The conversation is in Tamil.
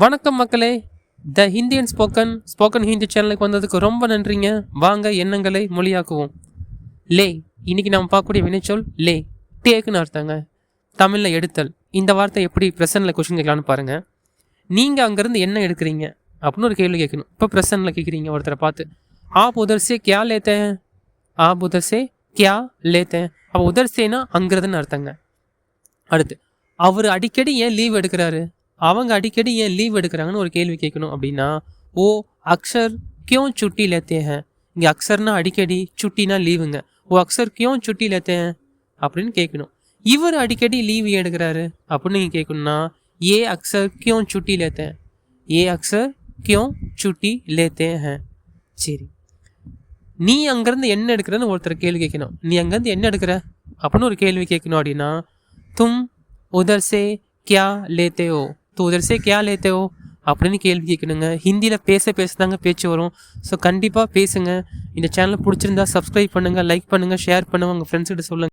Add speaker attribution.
Speaker 1: வணக்கம் மக்களே. The Indian spoken spoken Hindi சேனலுக்கு வந்ததுக்கு ரொம்ப நன்றிங்க. வாங்க எண்ணங்களை மொழியாக்குவோம். லே இன்னைக்கு நம்ம பார்க்கக்கூடிய வினைச்சொல் லே. டேக்குன்னு அர்த்தங்க. தமிழில் எடுத்தல். இந்த வார்த்தை எப்படி பிரசனில் கொஷின் கேட்கலான்னு பாருங்கள் நீங்கள் அங்கேருந்து என்ன எடுக்கிறீங்க? அப்படின்னு ஒரு கேள்வி கேட்கணும். இப்போ பிரசனில் கேட்குறீங்க ஒருத்தரை பார்த்து. ஆப் உதர் சே கியா லேத்தேன் ஆப் உதர் சே கியா லேத்தேன் அப்போ உதர் சேனா அங்கிறதுன்னு அர்த்தங்க. அடுத்து அவர் அடிக்கடி ஏன் லீவ் எடுக்கிறாரு? அவங்க அடிக்கடி ஏன் லீவ் எடுக்கிறாங்கன்னு ஒரு கேள்வி கேட்கணும் அப்படின்னா ஓ அக்ஷர் கியோ சுட்டி லேத்தேன் இங்கே அக்ஷர்னா அடிக்கடி சுட்டினா லீவுங்க ஓ அக்ஷர் கியோ சுட்டி லேத்தேன் அப்படின்னு கேட்கணும். இவர் அடிக்கடி லீவ் எடுக்கிறாரு அப்படின்னு நீங்கள் கேட்கணும்னா ஏ அக்ஷர் கியோ சுட்டி லேத்தேன் ஏ அக்ஷர் கியோ சுட்டி லேத்தே லேத்தேன் சரி. நீ அங்கேருந்து என்ன எடுக்கிறன்னு ஒருத்தர் கேள்வி கேட்கணும். நீ அங்கேருந்து என்ன எடுக்கிற அப்படின்னு ஒரு கேள்வி கேட்கணும் அப்படின்னா தும் உதர்சே கியா லேத்தே ஓ தூ உதர் சே கியா லேத்தே ஓ அப்படின்னு கேள்வி கேட்கணுங்க. ஹிந்தியில் பேச பேச தாங்க பேச்சு வரும். ஸோ கண்டிப்பாக பேசுங்க. இந்த சேனல் பிடிச்சிருந்தா சப்ஸ்கிரைப் பண்ணுங்கள் லைக் பண்ணுங்கள் ஷேர் பண்ணுங்கள் உங்கள் ஃப்ரெண்ட்ஸ்கிட்ட சொல்லுங்கள்